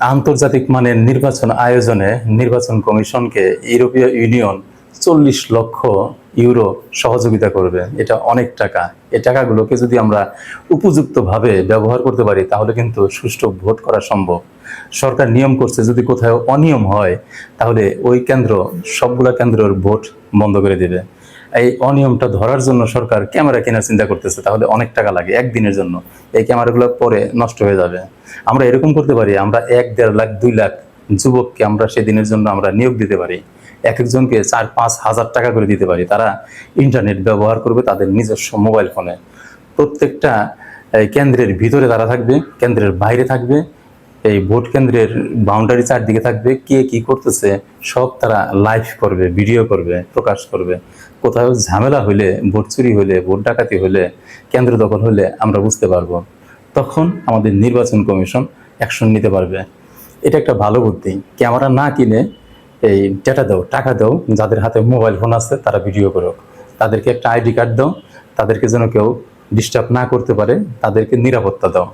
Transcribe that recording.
আন্তর্জাতিক মানের নির্বাচন আয়োজনে নির্বাচন কমিশনকে ইউরোপীয় ইউনিয়ন চল্লিশ লক্ষ ইউরো সহযোগিতা করবে। এটা অনেক টাকা। এই টাকাগুলোকে যদি আমরা উপযুক্তভাবে ব্যবহার করতে পারি, তাহলে কিন্তু সুষ্ঠু ভোট করা সম্ভব। সরকার নিয়ম করছে, যদি কোথাও অনিয়ম হয়, তাহলে ওই কেন্দ্র, সবগুলা কেন্দ্রের ভোট বন্ধ করে দেবে। এই অনিয়মটা ধরার জন্য সরকার ক্যামেরা কেনার চিন্তা করতেছে, তাহলে অনেক টাকা লাগে একদিনের জন্য। এই ক্যামেরাগুলো পরে নষ্ট হয়ে যাবে। আমরা এরকম করতে পারি, আমরা এক দেড় লাখ, দুই লাখ যুবককে আমরা সেদিনের জন্য আমরা নিয়োগ দিতে পারি। এক একজনকে চার, পাঁচ হাজার টাকা করে দিতে পারি। তারা ইন্টারনেট ব্যবহার করবে তাদের নিজস্ব মোবাইল ফোনে। প্রত্যেকটা কেন্দ্রের ভিতরে তারা থাকবে, কেন্দ্রের বাইরে থাকবে। এই ভোট কেন্দ্রের বাউন্ডারি চারদিকে থাকবে, কে কি করতেছে, সব তারা লাইভ করবে ভিডিও করবে, প্রকাশ করবে। কোথাও ঝামেলা হলে ভোট চুরি হলে ভোট ডাকাতি হলে কেন্দ্র দখল হলে আমরা বুঝতে পারব। তখন আমাদের নির্বাচন কমিশন অ্যাকশন নিতে পারবে। এটা একটা ভালো বুদ্ধি। ক্যামেরা না কিনে এই ডেটা দাও, টাকা দাও, যাদের হাতে মোবাইল ফোন আছে, তারা ভিডিও করো তাদেরকে একটা আইডি কার্ড দাও, তাদেরকে যেন কেউ ডিস্টার্ব না করতে পারে, তাদেরকে নিরাপত্তা দাও।